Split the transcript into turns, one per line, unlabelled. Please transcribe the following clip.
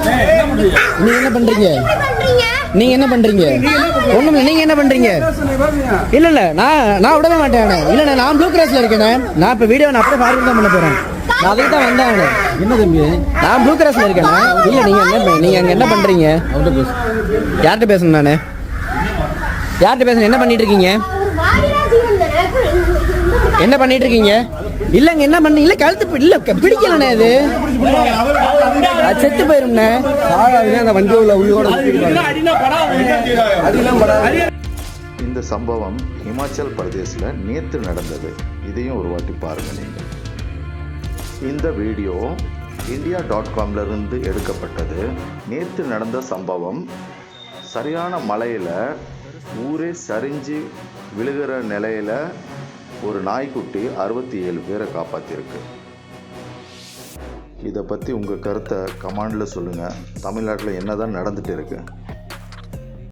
நீங்க என்ன பண்றீங்க? நீங்க என்ன பண்றீங்க? ஒண்ணும் நீங்க என்ன பண்றீங்க? இல்ல இல்ல நான் நான் விடவே மாட்டேன் இல்ல நான் ப்ளூ கிராஸ்ல இருக்கேன் நான் இப்ப வீடியோ நான் அப்படியே ஃபார்வர்ட் தான் பண்ண போறேன். நான் அதுக்கு தான் வந்தேன் என்ன தம்பி? நான் ப்ளூ கிராஸ்ல இருக்கேன் இல்ல நீங்க என்ன நீங்க அங்க என்ன பண்றீங்க? அவர்கிட்ட பேசு. யார்கிட்ட பேசணும் நானு யார்கிட்ட பேசணும்? என்ன பண்ணிட்டு இருக்கீங்க? என்ன பண்ணிட்டு இருக்கீங்க இல்லைங்க என்ன பண்ண இல்ல கழுத்து இல்ல பிடிக்கலண்ணே இது அது செத்து போயிரும்ண்ணே.
அந்த வண்டி உள்ள
இந்த சம்பவம் இமாச்சல் பிரதேசில் நேற்று நடந்தது. இதையும் ஒரு வாட்டி பாருங்க நீங்கள் இந்த வீடியோ இந்தியா டாட் காம்ல இருந்து எடுக்கப்பட்டது. நேற்று நடந்த சம்பவம் சரியான மழையில் ஊரே சரிஞ்சு விழுகிற நிலையில் ஒரு நாய்க்குட்டி அறுபத்தி ஏழு பேரை காப்பாற்றியிருக்கு இதை பற்றி உங்கள் கருத்தை கமாண்டில் சொல்லுங்கள் தமிழ்நாட்டில் என்ன தான் நடந்துகிட்டு இருக்குது